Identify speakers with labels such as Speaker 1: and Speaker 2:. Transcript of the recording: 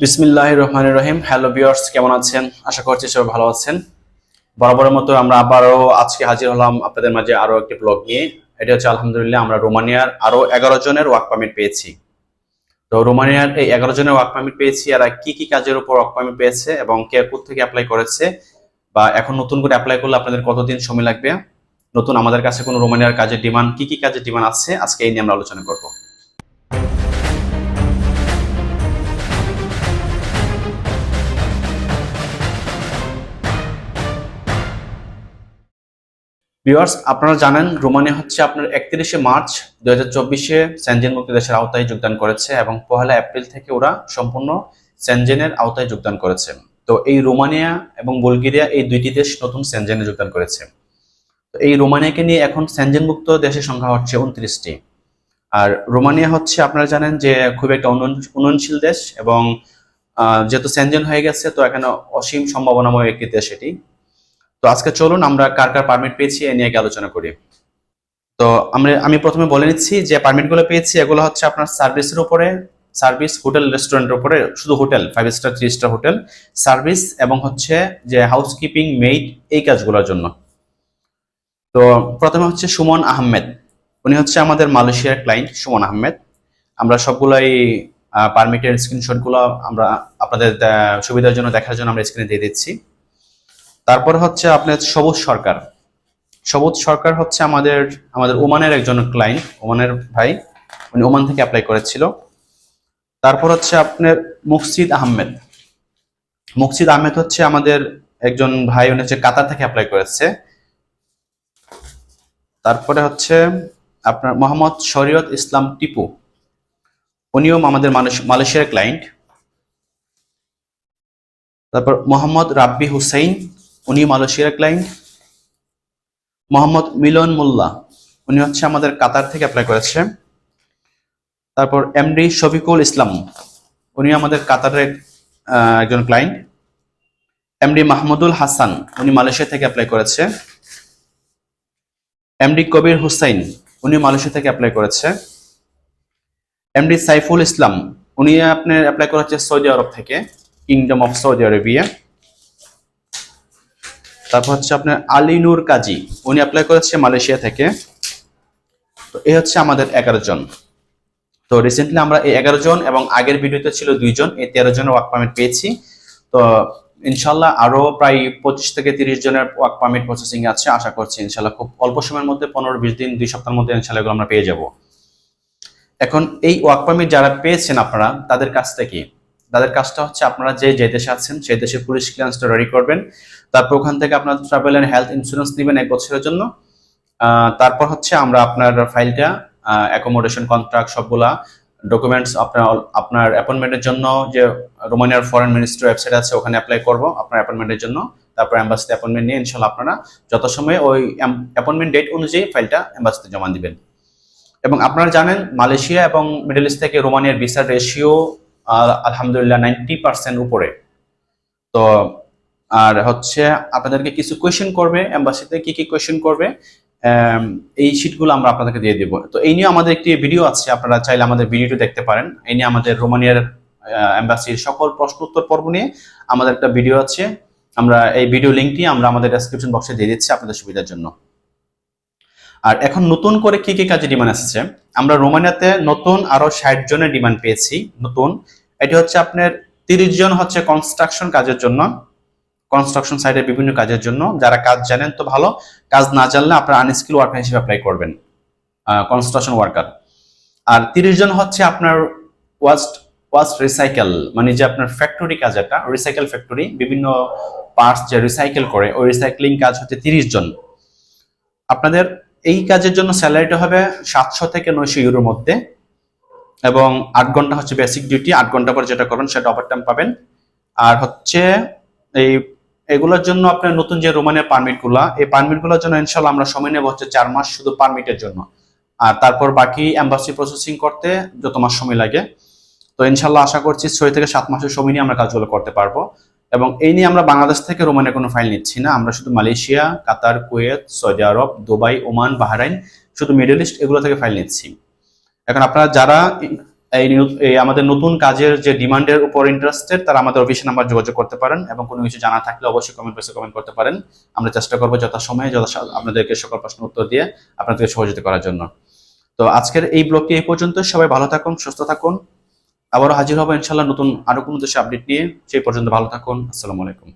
Speaker 1: বিসমিল্লাহ রহমান রহিম। হ্যালো বিয়ার্স কেমন আছেন? আশা করছি সবাই ভালো আছেন। বরাবরের মতো আমরা আবারও আজকে হাজির হলাম আপনাদের মাঝে আরও একটি ব্লগ নিয়ে। এটা হচ্ছে আলহামদুলিল্লাহ, আমরা রোমানিয়ার আরও এগারো জনের ওয়ার্ক পারমিট পেয়েছি। তো রোমানিয়ার এই এগারো জনের ওয়ার্ক পারমিট পেয়েছি, এরা কি কি কাজের উপর ওয়ার্ক পারমিট পেয়েছে এবং কে কোথা থেকে অ্যাপ্লাই করেছে বা এখন নতুন করে অ্যাপ্লাই করলে আপনাদের কতদিন সময় লাগবে? নতুন আমাদের কাছে কোনো রোমানিয়ার কাজের ডিমান্ড কি কি কাজের ডিমান্ড আছে? আজকে এই নিয়ে আমরা আলোচনা করব। ভিউয়ার্স, আপনারা জানেন রোমানিয়া হচ্ছে আপনার একত্রিশে মার্চ দুই হাজার চব্বিশে সেনজেন মুক্তি দেশের আওতায় যোগদান করেছে এবং পহেলা এপ্রিল থেকে ওরা সম্পূর্ণ সেনজেনের আওতায় যোগদান করেছে। তো এই রোমানিয়া এবং বুলগেরিয়া এই দুইটি দেশ নতুন সেনজেনে যোগদান করেছে। তো এই রোমানিয়াকে নিয়ে এখন সেনজেন মুক্ত দেশের সংখ্যা হচ্ছে উনত্রিশটি। আর রোমানিয়া হচ্ছে, আপনারা জানেন যে খুব একটা উন্নয়ন- উন্নয়নশীল দেশ এবং যেহেতু সেনজেন হয়ে গেছে, তো এখানে অসীম সম্ভাবনাময় একটি দেশ এটি। তো আজকে চলুন আমরা কার কার পারমিট পেয়েছি এ নিয়ে আলোচনা করি। তো আমরা, আমি প্রথমে বলে নিচ্ছি যে পারমিটগুলো পেয়েছি, এগুলো হচ্ছে আপনার সার্ভিসের উপরে সার্ভিস হোটেল রেস্টুরেন্টের উপরে, শুধু hotel five star three star hotel service এবং হচ্ছে যে হাউসকিপিং মেইড এই কাজগুলোর জন্য। তো প্রথমে হচ্ছে সুমন আহমেদ। উনি হচ্ছে আমাদের মালয়েশিয়ার ক্লায়েন্ট সুমন আহমেদ। আমরা সবগুলাই পারমিটের স্ক্রিনশটগুলো আমরা আপনাদের সুবিধার জন্য দেখার জন্য আমরা স্ক্রিনে দিয়ে দিচ্ছি। তারপর হচ্ছে আপনার সবুজ সরকার। সবুজ সরকার হচ্ছে আমাদের আমাদের ওমানের একজন ক্লায়েন্ট ওমানের ভাই, উনি ওমান থেকে অ্যাপ্লাই করেছিল। তারপর হচ্ছে আপনার মুকসিদ আহমেদ। মুকসিদ আহমেদ হচ্ছে আমাদের একজন ভাই, উনি হচ্ছে কাতার থেকে অ্যাপ্লাই করেছে। তারপরে হচ্ছে আপনার মোহাম্মদ শরীয়ত ইসলাম টিপু। উনিও আমাদের মালয়েশ- মালয়েশিয়ার ক্লায়েন্ট তারপর মোহাম্মদ রাব্বি হুসাইন। উনি মালয়েশিয়ার ক্লায়েন্ট মোহাম্মদ মিলন মোল্লা। উনি হচ্ছে আমাদের কাতার থেকে অ্যাপ্লাই করেছে। তারপর এমডি শফিকুল ইসলাম, উনি আমাদের কাতারের একজন ক্লায়েন্ট এমডি মাহমুদুল হাসান, উনি মালয়েশিয়া থেকে অ্যাপ্লাই করেছে। এমডি কবির হুসাইন, উনি মালয়েশিয়া থেকে অ্যাপ্লাই করেছে। এমডি সাইফুল ইসলাম, উনি আপনার অ্যাপ্লাই করেছে সৌদি আরব থেকে কিংডম অফ সৌদি আরবিয়া তারপর হচ্ছে আপনার আলিনুর কাজী, উনি অ্যাপ্লাই করেছে মালয়েশিয়া থেকে। তো এই হচ্ছে আমাদের এগারো জন। তো রিসেন্টলি আমরা এই এগারো জন এবং আগের ভিডিওতে ছিল দুইজন এই তেরো জনের ওয়ার্ক পারমিট পেয়েছি। তো ইনশাল্লাহ আরও প্রায় পঁচিশ থেকে তিরিশ জনের ওয়ার্ক পারমিট প্রসেসিং আছে, আশা করছি ইনশাল্লাহ খুব অল্প সময়ের মধ্যে পনেরো বিশ দিন, দুই সপ্তাহের মধ্যে ইনশাল্লাহ এগুলো আমরা পেয়ে যাব। এখন এই ওয়ার্ক পারমিট যারা পেয়েছেন আপনারা, তাদের কাজটা কি তাদের কাজটা হচ্ছে আপনারা যে যে দেশে আছেন, সেই দেশের পুলিশ ক্লিয়ারেন্সটা রেডি করবেন। তারপর ওখান থেকে আপনার ট্রাভেল এন্ড হেলথ ইন্স্যুরেন্স নেবেন এক বছরের জন্য। তারপর হচ্ছে আমরা আপনার ফাইলটা অ্যাকোমোডেশন কন্ট্রাক্ট সবগুলা ডকুমেন্টস আপনার আপনার অ্যাপয়েন্টমেন্টের জন্য যে রোমানিয়ার ফরেন মিনিস্ট্রি ওয়েবসাইট আছে, ওখানে অ্যাপ্লাই করব আপনার অ্যাপয়েন্টমেন্টের জন্য। তারপর অ্যাম্বাসিতে অ্যাপয়েন্টমেন্ট নিয়ে ইনশাল্লাহ আপনারা যত সময় ওই অ্যাপয়েন্টমেন্ট ডেট অনুযায়ী ফাইলটা অ্যাম্বাসিতে জমা দিবেন। এবং আপনারা জানেন মালয়েশিয়া এবং মিডল ইস্ট থেকে রোমানিয়ার ভিসার রেশিও আলহামদুলিল্লাহ নাইনটি পার্সেন্ট উপরে। তো, আর হচ্ছে আপনাদেরকে কিছু কোয়েশ্চেন করবে এম্বাসিতে কি কি কোয়েশ্চেন করবে এই শিটগুলো আমরা আপনাদেরকে দিয়ে দেবো। তো এই নিয়ে আমাদের একটি ভিডিও আছে, আপনারা চাইলে আমাদের ভিডিওটি দেখতে পারেন। এই নিয়ে আমাদের রোমানিয়ার এম্বাসির সকল প্রশ্ন উত্তর পর্ব নিয়ে আমাদের একটা ভিডিও আছে। আমরা এই ভিডিও লিঙ্কটি আমরা আমাদের ডেসক্রিপশন বক্সে দিয়ে দিচ্ছি আপনাদের সুবিধার জন্য। আর এখন নতুন করে কি কি কাজে ডিমান্ড আসছে? আমরা রোমানিয়াতে নতুন আরও ষাট জনের ডিমান্ড পেয়েছি, নতুন। এটি হচ্ছে আপনার তিরিশ জন হচ্ছে কনস্ট্রাকশন কাজের জন্য কনস্ট্রাকশন সাইটের বিভিন্ন কাজের জন্য। যারা কাজ জানেন তো ভালো, কাজ না জানলে আপনার আনস্কিল ওয়ার্কার হিসেবে অ্যাপ্লাই করবেন কনস্ট্রাকশন ওয়ার্কার আর তিরিশ জন হচ্ছে আপনার ওয়াস্ট ওয়াস্ট রিসাইকেল মানে যে আপনার ফ্যাক্টরি কাজ একটা রিসাইকেল ফ্যাক্টরি বিভিন্ন পার্টস যে রিসাইকেল করে, ওই রিসাইক্লিং কাজ হচ্ছে তিরিশ জন। আপনাদের এই কাজের জন্য স্যালারিটা হবে সাতশো থেকে নয়শো ইউরোর মধ্যে এবং আট ঘণ্টা হচ্ছে বেসিক ডিউটি আট ঘণ্টা পর যেটা করবেন সেটা ওভার টাইম পাবেন। আর হচ্ছে এই, এগুলোর জন্য আপনার নতুন যে রোমানের পারমিটগুলা, এই পারমিটগুলোর জন্য ইনশাল্লাহ আমরা সময় নেব হচ্ছে চার মাস শুধু পারমিটের জন্য। আর তারপর বাকি এম্বাসি প্রসেসিং করতে যত মাস সময় লাগে। তো ইনশাল্লাহ আশা করছি ছয় থেকে সাত মাসের সময় নিয়ে আমরা কাজগুলো করতে পারব। এবং এই নিয়ে আমরা বাংলাদেশ থেকে রোমানের কোনো ফাইল নিচ্ছি না। আমরা শুধু Malaysia, Qatar, Kuwait, Saudi Arab, Dubai, Oman, Bahrain, শুধু মিডল ইস্ট এগুলো থেকে ফাইল নিচ্ছি। এখন আপনারা যারা এই আমাদের নতুন কাজের যে ডিমান্ডের উপর ইন্টারেস্টেড তারা আমাদের অফিসে নাম্বার যোগাযোগ করতে পারেন এবং কোনো কিছু জানা থাকলে অবশ্যই কমেন্ট বক্সে কমেন্ট করতে পারেন। আমরা চেষ্টা করব যথাসময়ে যথা আপনাদেরকে সকল প্রশ্ন উত্তর দিয়ে আপনাদেরকে সহযোগিতা করার জন্য। তো আজকের এই ব্লগটি এই পর্যন্ত সবাই ভালো থাকুন, সুস্থ থাকুন। আবারও হাজির হব ইনশাল্লাহ নতুন আরও কোনো দেশে আপডেট নিয়ে। সেই পর্যন্ত ভালো থাকুন। আসসালামু আলাইকুম।